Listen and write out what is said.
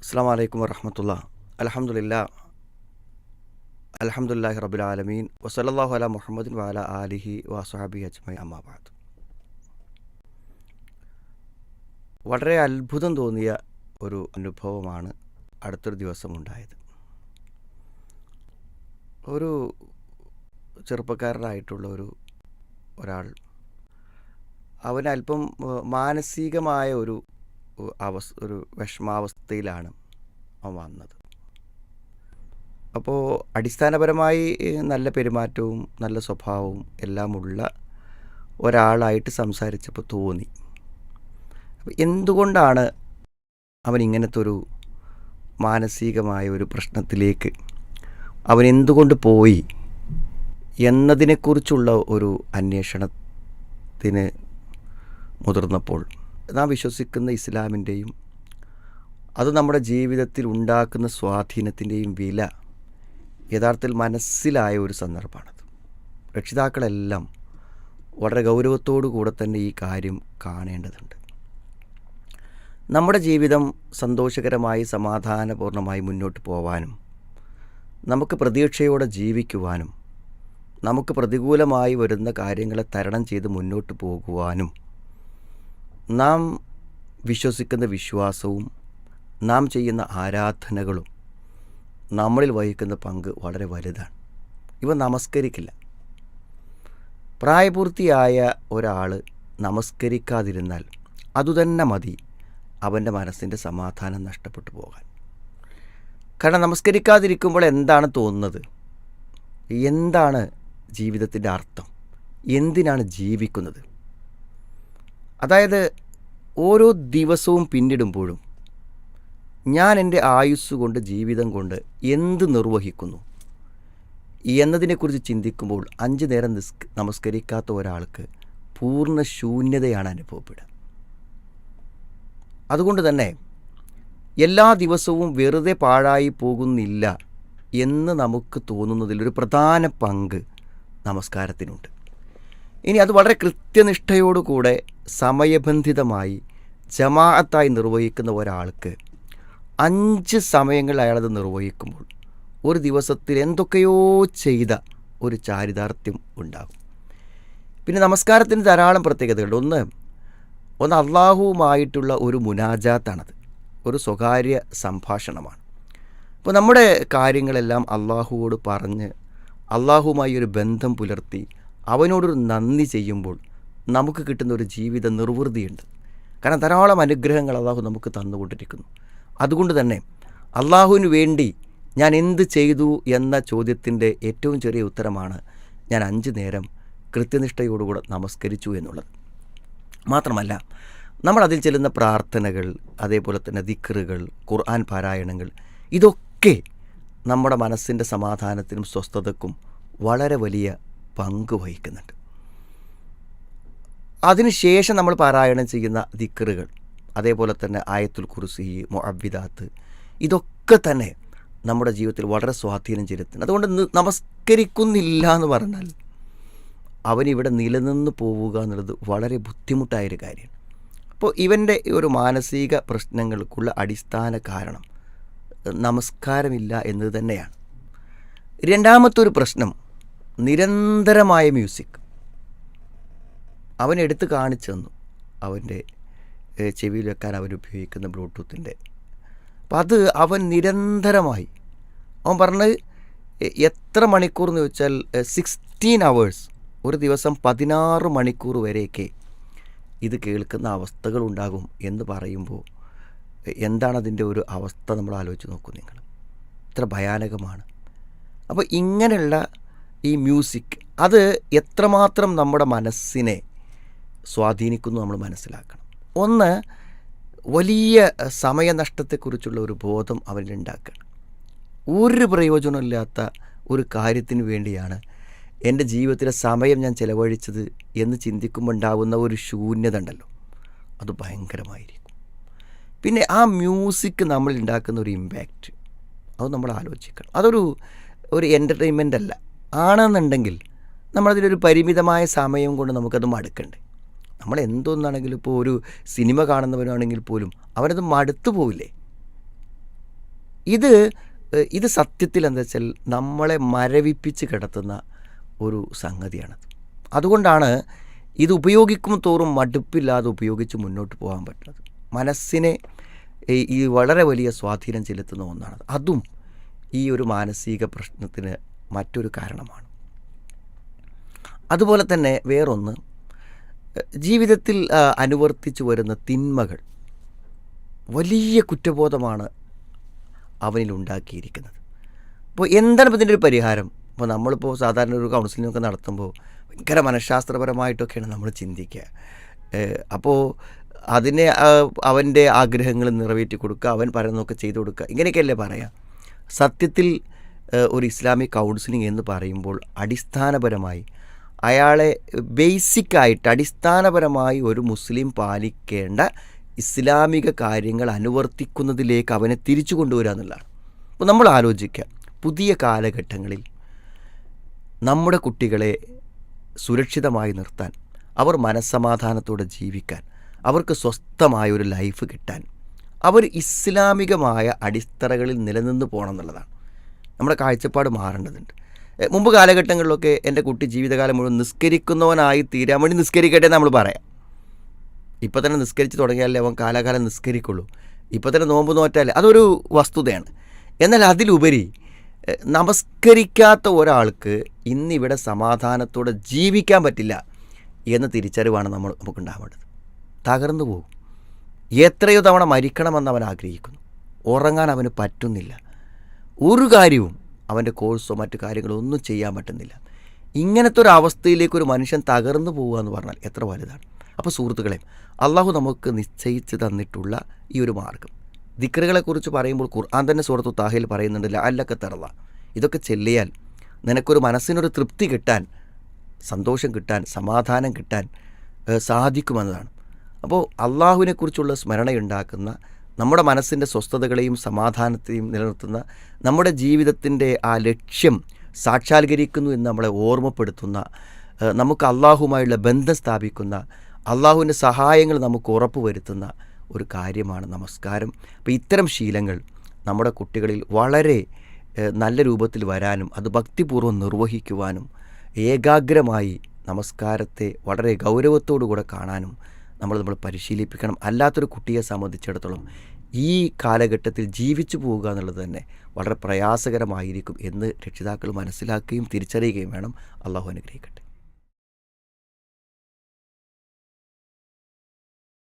അസ്സാം വലൈക്കും വരഹമത്തുള്ള അലഹമുല്ല അലഹമുല്ലാഹി ആലമീൻ. വസലല്ലാഹു അല മുഹമ്മദിൻ വാല ആലിഹി വസുഹാബി അജ്മൈ അമ്മാബാദ് വളരെ അത്ഭുതം തോന്നിയ ഒരു അനുഭവമാണ് അടുത്തൊരു ദിവസം ഉണ്ടായത്. ഒരു ചെറുപ്പക്കാരനായിട്ടുള്ള ഒരു ഒരാൾ അവന് അല്പം മാനസികമായ ഒരു അവസ് ഒരു വിഷമാവസ്ഥയിലാണ് അവൻ വന്നത്. അപ്പോൾ അടിസ്ഥാനപരമായി നല്ല പെരുമാറ്റവും നല്ല സ്വഭാവവും എല്ലാമുള്ള ഒരാളായിട്ട് സംസാരിച്ചപ്പോൾ തോന്നി. അപ്പോൾ എന്തുകൊണ്ടാണ് അവൻ ഇങ്ങനത്തെ ഒരു മാനസികമായ ഒരു പ്രശ്നത്തിലേക്ക് അവൻ എന്തുകൊണ്ട് പോയി എന്നതിനെക്കുറിച്ചുള്ള ഒരു അന്വേഷണത്തിന് മുതിർന്നപ്പോൾ നാം വിശ്വസിക്കുന്ന ഇസ്ലാമിന്റെയും അത് നമ്മുടെ ജീവിതത്തിൽ ഉണ്ടാക്കുന്ന സ്വാധീനത്തിന്റെയും വില യഥാർത്ഥത്തിൽ മനസ്സിലായ ഒരു സന്ദർഭമാണത്. രക്ഷിതാക്കളെല്ലാം വളരെ ഗൗരവത്തോടു കൂടെ തന്നെ ഈ കാര്യം കാണേണ്ടതുണ്ട്. നമ്മുടെ ജീവിതം സന്തോഷകരമായി സമാധാനപൂർണമായി മുന്നോട്ട് പോവാനും നമുക്ക് പ്രതീക്ഷയോടെ ജീവിക്കുവാനും നമുക്ക് പ്രതികൂലമായി വരുന്ന കാര്യങ്ങളെ തരണം ചെയ്ത് മുന്നോട്ട് പോകുവാനും നാം വിശ്വസിക്കുന്ന വിശ്വാസവും നാം ചെയ്യുന്ന ആരാധനകളും നമ്മളിൽ വഹിക്കുന്ന പങ്ക് വളരെ വലുതാണ്. ഇവ നമസ്കരിക്കില്ല. പ്രായപൂർത്തിയായ ഒരാൾ നമസ്കരിക്കാതിരുന്നാൽ അതുതന്നെ മതി അവന്റെ മനസ്സിന്റെ സമാധാനം നഷ്ടപ്പെട്ടു പോകാൻ. കാരണം നമസ്കരിക്കാതിരിക്കുമ്പോൾ എന്താണ് തോന്നുന്നത്? എന്താണ് ജീവിതത്തിന്റെ അർത്ഥം? എന്തിനാണ് ജീവിക്കുന്നത്? അതായത് ഓരോ ദിവസവും പിന്നിടുമ്പോഴും ഞാൻ എന്റെ ആയുസ് കൊണ്ട് ജീവിതം കൊണ്ട് എന്ത് നിർവഹിക്കുന്നു? എന്നതിനെക്കുറിച്ച് ചിന്തിക്കുമ്പോൾ അഞ്ച് നേരം നിസ് നമസ്കരിക്കാത്ത ഒരാൾക്ക് പൂർണ ശൂന്യതയാണ് അനുഭവപ്പെടുക. അതുകൊണ്ട് തന്നെ എല്ലാ ദിവസവും വെറുതെ പാഴായി പോകുന്നില്ല എന്ന് നമുക്ക് തോന്നുന്നതിലൊരു പ്രധാന പങ്ക് നമസ്കാരത്തിനുണ്ട്. ഇനി അത് വളരെ കൃത്യനിഷ്ഠയോടുകൂടെ സമയബന്ധിതമായി ജമാഅത്തായി നിർവഹിക്കുന്ന ഒരാൾക്ക് അഞ്ച് സമയങ്ങൾ അയാളത് നിർവഹിക്കുമ്പോൾ ഒരു ദിവസത്തിൽ എന്തൊക്കെയോ ചെയ്ത ഒരു ചാരിതാർത്ഥ്യം ഉണ്ടാകും. പിന്നെ നമസ്കാരത്തിന് ധാരാളം പ്രത്യേകതകളുണ്ട്. ഒന്ന് ഒന്ന് അള്ളാഹുവുമായിട്ടുള്ള ഒരു മുനാജാത്താണത്. ഒരു സ്വകാര്യ സംഭാഷണമാണ്. അപ്പോൾ നമ്മുടെ കാര്യങ്ങളെല്ലാം അള്ളാഹുവോട് പറഞ്ഞ് അള്ളാഹുവുമായി ഒരു ബന്ധം പുലർത്തി അവനോടൊരു നന്ദി ചെയ്യുമ്പോൾ നമുക്ക് കിട്ടുന്ന ഒരു ജീവിത നിർവൃതിയുണ്ട്. കാരണം ധാരാളം അനുഗ്രഹങ്ങൾ അള്ളാഹു നമുക്ക് തന്നുകൊണ്ടിരിക്കുന്നു. അതുകൊണ്ട് തന്നെ അള്ളാഹുവിന് വേണ്ടി ഞാൻ എന്ത് ചെയ്തു എന്ന ചോദ്യത്തിന്റെ ഏറ്റവും ചെറിയ ഉത്തരമാണ് ഞാൻ അഞ്ച് നേരം കൃത്യനിഷ്ഠയോടുകൂടെ നമസ്കരിച്ചു എന്നുള്ളത്. മാത്രമല്ല നമ്മൾ അതിൽ ചെല്ലുന്ന പ്രാർത്ഥനകൾ അതേപോലെ തന്നെ ദിക്റുകൾ ഖുർആൻ പാരായണങ്ങൾ ഇതൊക്കെ നമ്മുടെ മനസ്സിന്റെ സമാധാനത്തിനും സ്വസ്ഥതക്കും വളരെ വലിയ പങ്ക് വഹിക്കുന്നുണ്ട്. അതിനുശേഷം നമ്മൾ പാരായണം ചെയ്യുന്ന ദിക്കറുകൾ അതേപോലെ തന്നെ ആയത്തുൽ കുർസി മൊഅബിദാത്ത് ഇതൊക്കെ തന്നെ നമ്മുടെ ജീവിതത്തിൽ വളരെ സ്വാധീനം ചെലുത്തുന്നു അതുകൊണ്ട് നമസ്കരിക്കുന്നില്ല എന്ന് പറഞ്ഞാൽ അവനിവിടെ നിലനിന്ന് പോവുക എന്നുള്ളത് വളരെ ബുദ്ധിമുട്ടായൊരു കാര്യമാണ്. അപ്പോൾ ഇവന്റെ ഒരു മാനസിക പ്രശ്നങ്ങൾക്കുള്ള അടിസ്ഥാന കാരണം നമസ്കാരമില്ല എന്നത് തന്നെയാണ്. രണ്ടാമത്തെ ഒരു പ്രശ്നം നിരന്തരമായ മ്യൂസിക്. അവൻ എടുത്ത് കാണിച്ചു തന്നു. അവന്റെ ചെവിയിൽ വെക്കാൻ അവൻ ഉപയോഗിക്കുന്ന ബ്ലൂടൂത്തിന്റെ. അപ്പം അത് അവൻ നിരന്തരമായി അവൻ പറഞ്ഞത് എത്ര മണിക്കൂർ എന്ന് ചോദിച്ചാൽ സിക്സ്റ്റീൻ അവേഴ്സ് ഒരു ദിവസം പതിനാറ് മണിക്കൂർ വരെയൊക്കെ ഇത് കേൾക്കുന്ന അവസ്ഥകൾ ഉണ്ടാകും എന്ന് പറയുമ്പോൾ എന്താണ് അതിന്റെ ഒരു അവസ്ഥ നമ്മൾ ആലോചിച്ച് നോക്കൂ നിങ്ങൾ. ഇത്ര ഭയാനകമാണ്. അപ്പോൾ ഇങ്ങനെയുള്ള ഈ മ്യൂസിക് അത് എത്രമാത്രം നമ്മുടെ മനസ്സിനെ സ്വാധീനിക്കുന്നു നമ്മൾ മനസ്സിലാക്കണം. ഒന്ന് വലിയ സമയനഷ്ടത്തെക്കുറിച്ചുള്ള ഒരു ബോധം അവരിലുണ്ടാക്കണം ഒരു പ്രയോജനമില്ലാത്ത ഒരു കാര്യത്തിന് വേണ്ടിയാണ് എന്റെ ജീവിതത്തിലെ സമയം ഞാൻ ചിലവഴിച്ചത് എന്ന് ചിന്തിക്കുമ്പോൾ ഉണ്ടാകുന്ന ഒരു ശൂന്യത ഉണ്ടല്ലോ. അത് ഭയങ്കരമായിരിക്കും. പിന്നെ ആ മ്യൂസിക് നമ്മൾ ഉണ്ടാക്കുന്ന ഒരു ഇമ്പാക്റ്റ് അത് നമ്മൾ ആലോചിക്കണം. അതൊരു ഒരു എന്റർടൈൻമെന്റ് അല്ല. ആണെന്നുണ്ടെങ്കിൽ നമ്മളതിലൊരു പരിമിതമായ സമയം കൊണ്ട് നമുക്കത് മടുക്കണ്ടേ? നമ്മൾ എന്തോന്നാണെങ്കിലും ഇപ്പോൾ ഒരു സിനിമ കാണുന്നവനാണെങ്കിൽ പോലും അവനത് മടുത്തു പോവില്ലേ? ഇത് ഇത് സത്യത്തിൽ എന്താ വെച്ചാൽ നമ്മളെ മരവിപ്പിച്ച് കിടത്തുന്ന ഒരു സംഗതിയാണത്. അതുകൊണ്ടാണ് ഇത് ഉപയോഗിക്കും തോറും മടുപ്പില്ലാതെ ഉപയോഗിച്ച് മുന്നോട്ട് പോകാൻ പറ്റുന്നത്. മനസ്സിനെ ഈ വളരെ വലിയ സ്വാധീനം ചെലുത്തുന്ന ഒന്നാണ് അതും ഈ ഒരു മാനസിക പ്രശ്നത്തിന് മറ്റൊരു കാരണമാണ്. അതുപോലെ തന്നെ വേറൊന്ന് ജീവിതത്തിൽ അനുവർത്തിച്ചു വരുന്ന തിന്മകൾ വലിയ കുറ്റബോധമാണ് അവനിൽ ഉണ്ടാക്കിയിരിക്കുന്നത്. അപ്പോൾ എന്താണ് ഇതിന്റെ ഒരു പരിഹാരം? ഇപ്പോൾ നമ്മളിപ്പോൾ സാധാരണ ഒരു കൗൺസിലിംഗ് ഒക്കെ നടത്തുമ്പോൾ ഭയങ്കര മനഃശാസ്ത്രപരമായിട്ടൊക്കെയാണ് നമ്മൾ ചിന്തിക്കുക. അപ്പോൾ അതിനെ അവന്റെ ആഗ്രഹങ്ങൾ നിറവേറ്റി കൊടുക്കുക അവൻ പറയുന്നതൊക്കെ ചെയ്തു കൊടുക്കുക ഇങ്ങനെയൊക്കെയല്ലേ പറയാം? സത്യത്തിൽ ഒരു ഇസ്ലാമിക് കൗൺസിലിംഗ് എന്ന് പറയുമ്പോൾ അടിസ്ഥാനപരമായി അയാളെ ബേസിക്കായിട്ട് അടിസ്ഥാനപരമായി ഒരു മുസ്ലിം പാലിക്കേണ്ട ഇസ്ലാമിക കാര്യങ്ങൾ അനുവർത്തിക്കുന്നതിലേക്ക് അവനെ തിരിച്ചു കൊണ്ടുവരിക എന്നുള്ളതാണ്. അപ്പോൾ നമ്മൾ ആലോചിക്കുക പുതിയ കാലഘട്ടങ്ങളിൽ നമ്മുടെ കുട്ടികളെ സുരക്ഷിതമായി നിർത്താൻ അവർ മനസ്സമാധാനത്തോടെ ജീവിക്കാൻ അവർക്ക് സ്വസ്ഥമായ ഒരു ലൈഫ് കിട്ടാൻ അവർ ഇസ്ലാമികമായ അടിത്തറകളിൽ നിലനിന്ന് പോകണം എന്നുള്ളതാണ്. നമ്മുടെ കാഴ്ചപ്പാട് മാറേണ്ടതുണ്ട്. മുമ്പ് കാലഘട്ടങ്ങളിലൊക്കെ എന്റെ കുട്ടി ജീവിതകാലം മുഴുവൻ നിസ്കരിക്കുന്നവനായി തീരാൻ വേണ്ടി നിസ്കരിക്കട്ടെ നമ്മൾ പറയാം. ഇപ്പം തന്നെ നിസ്കരിച്ച് തുടങ്ങിയാലേ അവൻ കാലാകാലം നിസ്കരിക്കുള്ളൂ. ഇപ്പം തന്നെ നോമ്പ് നോറ്റാലേ അതൊരു വസ്തുതയാണ്. എന്നാൽ അതിലുപരി നമസ്കരിക്കാത്ത ഒരാൾക്ക് ഇന്നിവിടെ സമാധാനത്തോടെ ജീവിക്കാൻ പറ്റില്ല എന്ന തിരിച്ചറിവാണ് നമ്മൾ നമുക്കുണ്ടാവേണ്ടത്. തകർന്നു പോകും. എത്രയോ തവണ മരിക്കണമെന്ന് അവൻ ആഗ്രഹിക്കുന്നു. ഉറങ്ങാൻ അവന് പറ്റുന്നില്ല. ഒരു കാര്യവും അവന്റെ കോഴ്സോ മറ്റു കാര്യങ്ങളോ ഒന്നും ചെയ്യാൻ പറ്റുന്നില്ല. ഇങ്ങനത്തെ ഒരു അവസ്ഥയിലേക്ക് ഒരു മനുഷ്യൻ തകർന്നു പോകുക എന്ന് പറഞ്ഞാൽ എത്ര വലുതാണ്. അപ്പോൾ സുഹൃത്തുക്കളെ അള്ളാഹു നമുക്ക് നിശ്ചയിച്ച് തന്നിട്ടുള്ള ഈ ഒരു മാർഗം. ദിക്കറുകളെക്കുറിച്ച് പറയുമ്പോൾ ഖുർആൻ തന്നെ സുഹൃത്തു താഹയിൽ പറയുന്നുണ്ടല്ല അല്ലൊക്കെ തറള ഇതൊക്കെ ചെല്ലിയാൽ നിനക്കൊരു മനസ്സിനൊരു തൃപ്തി കിട്ടാൻ സന്തോഷം കിട്ടാൻ സമാധാനം കിട്ടാൻ സാധിക്കുമെന്നതാണ്. അപ്പോൾ അള്ളാഹുവിനെക്കുറിച്ചുള്ള സ്മരണയുണ്ടാക്കുന്ന നമ്മുടെ മനസ്സിന്റെ സ്വസ്ഥതകളെയും സമാധാനത്തെയും നിലനിർത്തുന്ന നമ്മുടെ ജീവിതത്തിന്റെ ആ ലക്ഷ്യം സാക്ഷാത്കരിക്കുന്നു എന്ന് നമ്മളെ ഓർമ്മപ്പെടുത്തുന്ന നമുക്ക് അള്ളാഹുമായുള്ള ബന്ധം സ്ഥാപിക്കുന്ന അള്ളാഹുവിന്റെ സഹായങ്ങൾ നമുക്ക് ഉറപ്പുവരുത്തുന്ന ഒരു കാര്യമാണ് നമസ്കാരം. അപ്പോൾ ഇത്തരം ശീലങ്ങൾ നമ്മുടെ കുട്ടികളിൽ വളരെ നല്ല രൂപത്തിൽ വരാനും അത് ഭക്തിപൂർവം നിർവഹിക്കുവാനും ഏകാഗ്രമായി നമസ്കാരത്തെ വളരെ ഗൗരവത്തോടു കൂടെ കാണാനും നമ്മൾ നമ്മൾ പരിശീലിപ്പിക്കണം. അല്ലാത്തൊരു കുട്ടിയെ സംബന്ധിച്ചിടത്തോളം ഈ കാലഘട്ടത്തിൽ ജീവിച്ചു പോവുക എന്നുള്ളത് തന്നെ വളരെ പ്രയാസകരമായിരിക്കും എന്ന് രക്ഷിതാക്കൾ മനസ്സിലാക്കുകയും തിരിച്ചറിയുകയും വേണം. അള്ളാഹു അനുഗ്രഹിക്കട്ടെ.